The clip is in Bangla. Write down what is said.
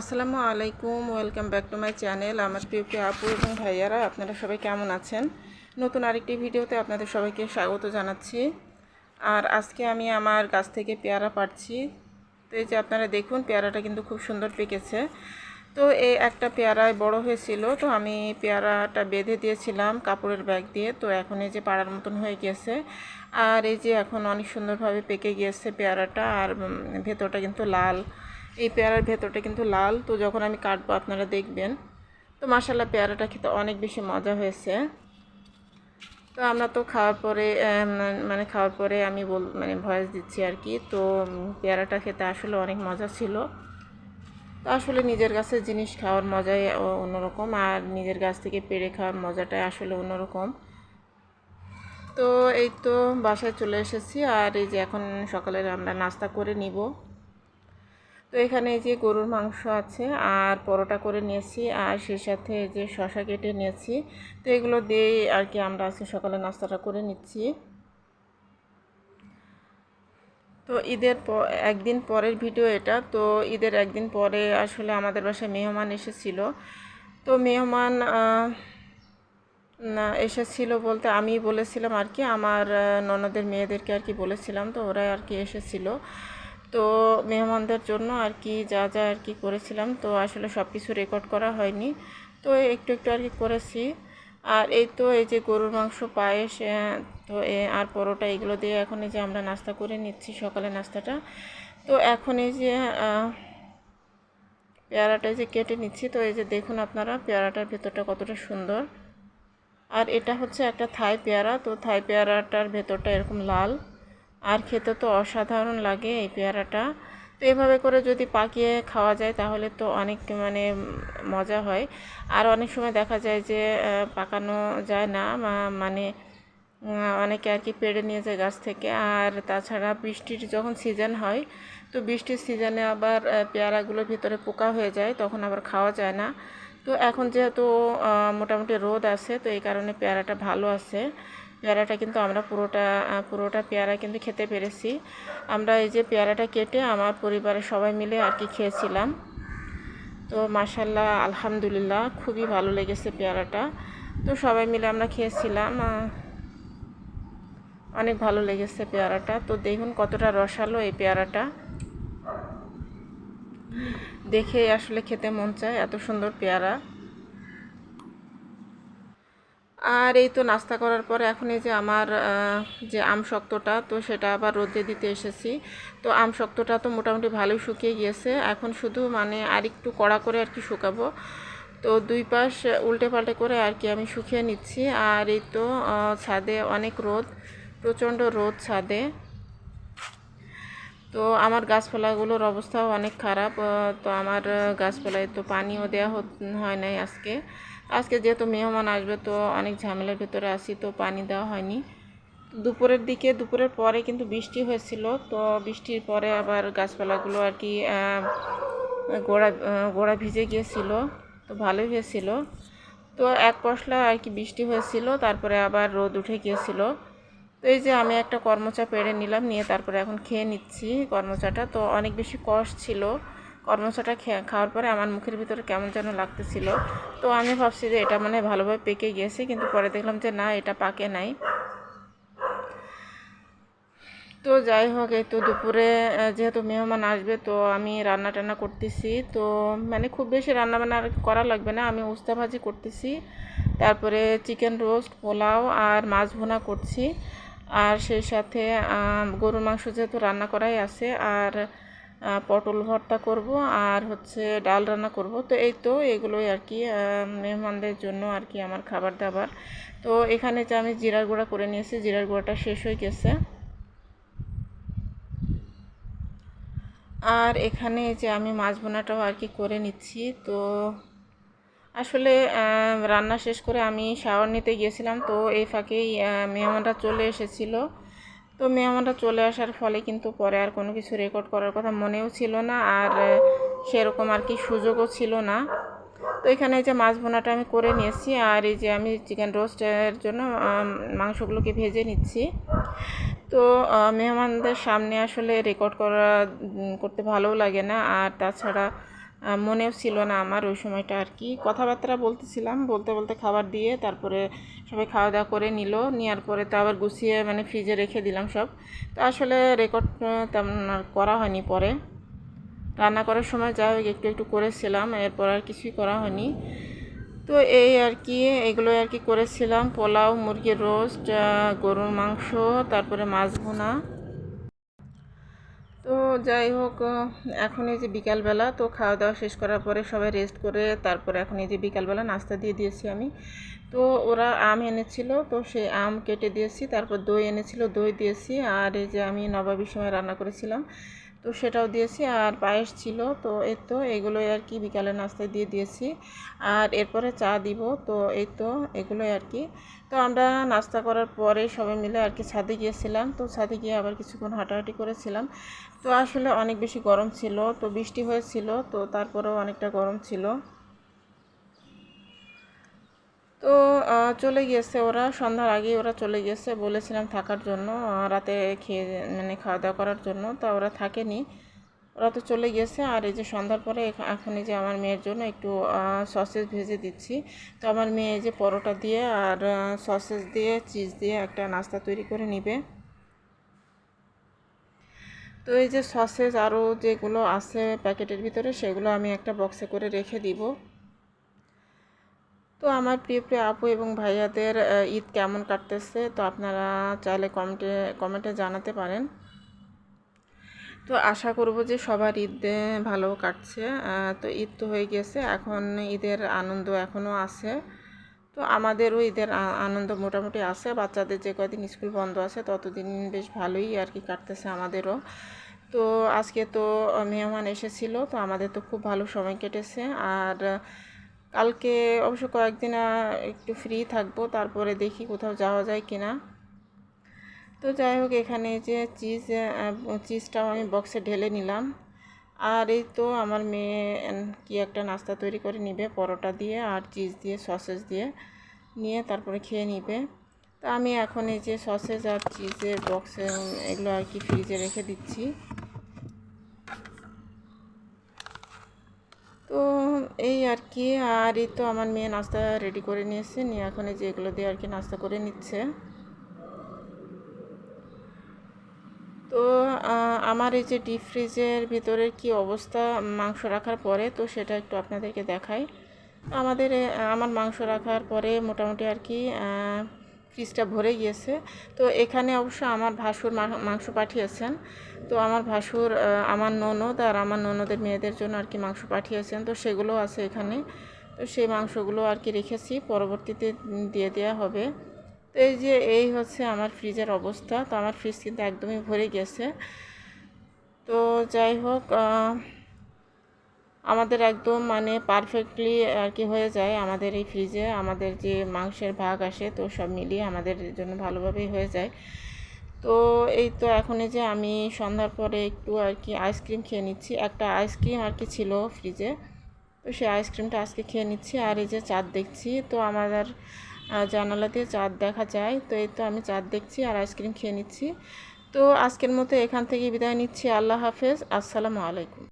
আসসালামু আলাইকুম, welcome back to my channel আমার প্রিয় প্রিয় আপু এবং ভাইয়ারা, আপনারা সবাই কেমন আছেন? নতুন আরেকটি ভিডিওতে আপনাদের সবাইকে স্বাগত জানাচ্ছি। আর আজকে আমি আমার গাছ থেকে পেয়ারা পাড়ছি। তো এই যে আপনারা দেখুন, পেয়ারাটা কিন্তু খুব সুন্দর পেকেছে। তো এই একটা পেয়ারায় বড় হয়েছিল, তো আমি পেয়ারাটা বেঁধে দিয়েছিলাম কাপড়ের ব্যাগ দিয়ে। তো এখন এই যে পাড়ার মতন হয়ে গিয়েছে। আর এই যে এখন অনেক সুন্দরভাবে পেকে গিয়েছে পেয়ারাটা, আর ভেতরটা কিন্তু লাল। এই পেয়ারার ভেতরটা কিন্তু লাল। তো যখন আমি কাটবো, আপনারা দেখবেন। তো মাসাল্লাহ পেয়ারাটা খেতে অনেক বেশি মজা হয়েছে। তো আমরা তো খাওয়ার পরে মানে খাওয়ার পরে আমি বল মানে ভয়েস দিচ্ছি আর কি। তো পেয়ারাটা খেতে আসলে অনেক মজা ছিল। তো আসলে নিজের গাছের জিনিস খাওয়ার মজাই অন্যরকম। আর নিজের গাছ থেকে পেড়ে খাওয়ার মজাটাই আসলে অন্যরকম। তো এই তো বাসায় চলে এসেছি। আর এই যে এখন সকালে আমরা নাস্তা করে নিব। তো এখানে যে গরুর মাংস আছে আর পরোটা করে নিয়েছি আর সেই সাথে যে শশা কেটে নিয়েছি। তো এগুলো দিয়েই আর কি আমরা আজকে সকালে নাস্তাটা করে নিচ্ছি। তো ঈদের একদিন পরের ভিডিও এটা। তো ঈদের একদিন পরে আসলে আমাদের বাসায় মেহমান এসেছিল। তো মেহমান না, এসেছিল বলতে আমি বলেছিলাম আর কি। আমার ননদের মেয়েদেরকে আর কি বলেছিলাম। তো ওরা আর কি এসেছিল। তো মেহমানদের জন্য আর কি যা যা আর কি করেছিলাম, তো আসলে সব কিছু রেকর্ড করা হয়নি। তো একটু একটু আর কি করেছি। আর এই তো এই যে গরুর মাংস, পায়েস তো আর পরোটা এগুলো দিয়ে এখন এই যে আমরা নাস্তা করে নিচ্ছি সকালে নাস্তাটা। তো এখন এই যে পেয়ারাটা যে কেটে নিচ্ছি। তো এই যে দেখুন আপনারা পেয়ারাটার ভেতরটা কতটা সুন্দর। আর এটা হচ্ছে একটা থাই পেয়ারা। তো থাই পেয়ারাটার ভেতরটা এরকম লাল। আর খেতে তো অসাধারণ লাগে এই পেয়ারাটা। তো এভাবে করে যদি পাকিয়ে খাওয়া যায় তাহলে তো অনেক মানে মজা হয়। আর অনেক সময় দেখা যায় যে পাকানো যায় না মানে অনেকে আর কি পেড়ে নিয়ে যায় গাছ থেকে। আর তাছাড়া বৃষ্টির যখন সিজন হয়, তো বৃষ্টির সিজনে আবার পেয়ারাগুলোর ভিতরে পোকা হয়ে যায়, তখন আবার খাওয়া যায় না। তো এখন যেহেতু মোটামুটি রোদ আছে, তো এই কারণে পেয়ারাটা ভালো আছে। পেয়ারাটা কিন্তু আমরা পুরোটা পুরোটা পেয়ারা কিন্তু খেতে পেরেছি। আমরা এই যে পেয়ারাটা কেটে আমার পরিবারের সবাই মিলে আর কি খেয়েছিলাম। তো মাসাল্লাহ আলহামদুলিল্লাহ, খুবই ভালো লেগেছে পেয়ারাটা। তো সবাই মিলে আমরা খেয়েছিলাম অনেক ভালো লেগেছে পেয়ারাটা। তো দেখুন কতটা রসালো এই পেয়ারাটা। দেখে আসলে খেতে মন চায় এত সুন্দর পেয়ারা। আর এই তো নাস্তা করার পরে এখন এই যে আমার যে আম শক্তটা, তো সেটা আবার রোদে দিতে এসেছি। তো আম শক্তটা তো মোটামুটি ভালোই শুকিয়ে গিয়েছে। এখন শুধু মানে আর একটু কড়া করে আর কি শুকাবো। তো দুই পাশ উল্টে পাল্টে করে আর কি আমি শুকিয়ে নিচ্ছি। আর এই তো ছাদে অনেক রোদ, প্রচণ্ড রোদ ছাদে। তো আমার গাছপালাগুলোর অবস্থাও অনেক খারাপ। তো আমার গাছপালায় তো পানিও দেওয়া হয় নাই আজকে। আজকে যেহেতু মেহমান আসবে, তো অনেক ঝামেলার ভেতরে আছি, তো পানি দেওয়া হয়নি। দুপুরের দিকে, দুপুরের পরে কিন্তু বৃষ্টি হয়েছিল, তো বৃষ্টির পরে আবার গাছপালাগুলো আর কি গোড়া গোড়া ভিজে গিয়েছিল, তো ভালোই হয়েছিল। তো এক পশলা আর কি বৃষ্টি হয়েছিল, তারপরে আবার রোদ উঠে গিয়েছিল। তো এই যে আমি একটা কর্মচা পেড়ে নিলাম, নিয়ে তারপরে এখন খেয়ে নিচ্ছি কর্মচাটা, তো অনেক বেশি কষ ছিল। কর্মচাটা খে- খাওয়ার পরে আমার মুখের ভিতরে কেমন যেন লাগতেছিল। তো আমি ভাবছি যে এটা মানে ভালোভাবে পেকে গিয়েছে, কিন্তু পরে দেখলাম যে না, এটা পাকে নাই। তো যাই হোক, এই তো দুপুরে যেহেতু মেহমান আসবে, তো আমি রান্না টান্না করতেছি। তো মানে খুব বেশি রান্না বান্না করা লাগবে না, আমি উস্তা ভাজি করতেছি। তারপরে চিকেন রোস্ট, পোলাও আর মাছ ভুনা করছি। আর সেই সাথে গরুর মাংস যেহেতু রান্না করাই আছে, আর পটল ভর্তা করব আর হচ্ছে ডাল রান্না করব। তো এই তো এগুলোই আর কি মেহমানদের জন্য আর কি আমার খাবার দাবার। তো এখানে যে আমি জিরার গুঁড়া করে নিয়েছি, জিরার গুঁড়াটা শেষ হয়ে গেছে। আর এখানে যে আমি মাছ বোনাটাও আর কি করে নিচ্ছি। তো আসলে রান্না শেষ করে আমি শাওয়ার নিতে গিয়েছিলাম। তো এই ফাঁকেই মেহমানরা চলে এসেছিল। তো মেহমানরা চলে আসার ফলে কিন্তু পরে আর কোনো কিছু রেকর্ড করার কথা মনেও ছিল না আর সেরকম আর কি সুযোগও ছিল না। তো এখানে যে মাছ ভুনাটা আমি করে নিয়েছি আর এই যে আমি চিকেন রোস্টের জন্য মাংসগুলোকে ভেজে নিচ্ছি। তো মেহমানদের সামনে আসলে রেকর্ড করা করতে ভালোও লাগে না আর তাছাড়া মনেও ছিল না আমার ওই সময়টা আর কি। কথাবার্তা বলতেছিলাম, বলতে বলতে খাবার দিয়ে তারপরে সবাই খাওয়া দাওয়া করে নিল, নেওয়ার পরে তো আবার গুছিয়ে মানে ফ্রিজে রেখে দিলাম সব। তো আসলে রেকর্ড তেমন আর করা হয়নি পরে। রান্না করার সময় যাই হোক একটু একটু করেছিলাম, এরপর আর কিছুই করা হয়নি। তো এই আর কি এগুলো আর কি করেছিলাম। পোলাও, মুরগির রোস্ট গরুর মাংস, তারপরে মাছ ভুনা। যাই হোক এখন এই যে বিকালবেলা, তো খাওয়া দাওয়া শেষ করার পরে সবাই রেস্ট করে তারপর এখন এই যে বিকালবেলা নাস্তা দিয়ে দিয়েছি আমি। তো ওরা আম এনেছিল, তো সেই আম কেটে দিয়েছি, তারপর দই এনেছিল, দই দিয়েছি, আর এই যে আমি নবাবের সময় রান্না করেছিলাম। তো সেটাও দিয়েছি, আর পায়েস ছিল। তো এর তো এগুলোই আর কি বিকালে নাস্তায় দিয়ে দিয়েছি। আর এরপরে চা দিব, তো এই তো এগুলোই আর কি। তো আমরা নাস্তা করার পরে সবাই মিলে আর কি ছাদে গিয়েছিলাম। তো ছাদে গিয়ে আবার কিছুক্ষণ হাঁটাহাঁটি করেছিলাম। তো আসলে অনেক বেশি গরম ছিল, তো বৃষ্টি হয়েছিল, তো তারপরেও অনেকটা গরম ছিল। তো চলে গিয়েছে ওরা। সন্ধ্যার আগেই ওরা চলে গিয়েছে বলেছিলাম থাকার জন্য রাতে খেয়ে মানে খাওয়া দাওয়া করার জন্য। তা ওরা থাকেনি। ওরা তো চলে গিয়েছে। আর এই যে সন্ধ্যার পরে এখা- এখন এই যে আমার মেয়ের জন্য একটু সসেজ ভেজে দিচ্ছি। তো আমার মেয়ে এই যে পরোটা দিয়ে আর সসেজ দিয়ে, চিজ দিয়ে একটা নাস্তা তৈরি করে নিবে। তো এই যে সসেজ আরও যেগুলো আছে প্যাকেটের ভিতরে, সেগুলো আমি একটা বক্সে করে রেখে দিব। তো আমার প্রিয় প্রিয় আপু এবং ভাইয়াদের ঈদ কেমন কাটতেছে? তো আপনারা চাইলে কমেন্টে কমেন্টে জানাতে পারেন। তো আশা করব যে সবার ঈদ ভালো কাটছে। তো ঈদ তো হয়ে গেছে, এখন ঈদের আনন্দ এখনও আছে। তো আমাদেরও ঈদের আনন্দ মোটামুটি আছে, বাচ্চাদের যে কয়দিন স্কুল বন্ধ আছে, ততদিন বেশ ভালোই আর কি কাটতেছে আমাদেরও। তো আজকে তো মেহমান এসেছিল, তো আমাদের তো খুব ভালো সময় কেটেছে। আর কালকে অবশ্য কয়েকদিন একটু ফ্রি থাকব, তারপরে দেখি কোথাও যাওয়া যায় কিনা। তো যাই হোক, এখানে যে চিজ চিজটাও আমি বক্সে ঢেলে নিলাম। আর এই তো আমার মেয়ে কি একটা নাস্তা তৈরি করে নিবে, পরোটা দিয়ে আর চিজ দিয়ে সসেজ দিয়ে নিয়ে তারপরে খেয়ে নিবে। তা আমি এখন এই যে সসেজ আর চিজের বক্সে এগুলো আর কি ফ্রিজে রেখে দিচ্ছি। তো এই আর কি, আর এই তো আমার মেয়ে নাস্তা রেডি করে নিয়েছে। নিয়ে এখন এই যে এগুলো দিয়ে আর কি নাস্তা করে নিচ্ছে। তো আমার এই যে ডিপ ফ্রিজের ভিতরের কি অবস্থা মাংস রাখার পরে, তো সেটা একটু আপনাদেরকে দেখাই। আমাদের আমার মাংস রাখার পরে মোটামুটি আর কি ফ্রিজটা ভরে গিয়েছে। তো এখানে অবশ্য আমার ভাসুর মাংস পাঠিয়েছেন। তো আমার ভাসুর আমার ননদ আর আমার ননদের মেয়েদের জন্য আর কি মাংস পাঠিয়েছেন। তো সেগুলো আছে এখানে। তো সেই মাংসগুলো আর কি রেখেছি। পরবর্তীতে দিয়ে দেওয়া হবে। তো এই যে, এই হচ্ছে আমার ফ্রিজের অবস্থা। তো আমার ফ্রিজ কিন্তু একদমই ভরে গেছে। তো যাই হোক আমাদের একদম মানে পারফেক্টলি আর কি হয়ে যায় আমাদের এই ফ্রিজে আমাদের যে মাংসের ভাগ আসে, তো সব মিলিয়ে আমাদের জন্য ভালোভাবেই হয়ে যায়। তো এই তো এখন এই যে আমি সন্ধ্যার পরে একটু আর কি আইসক্রিম খেয়ে নিচ্ছি। একটা আইসক্রিম আর কি ছিল ফ্রিজে তো সেই আইসক্রিমটা আজকে খেয়ে নিচ্ছি। আর এই যে চাঁদ দেখছি, তো আমাদের জানালা দিয়ে চাঁদ দেখা যায়। তো এই তো আমি চাঁদ দেখছি আর আইসক্রিম খেয়ে নিচ্ছি। তো আজকের মতো এখান থেকে বিদায় নিচ্ছি। আল্লাহ হাফেজ। আসসালামু আলাইকুম।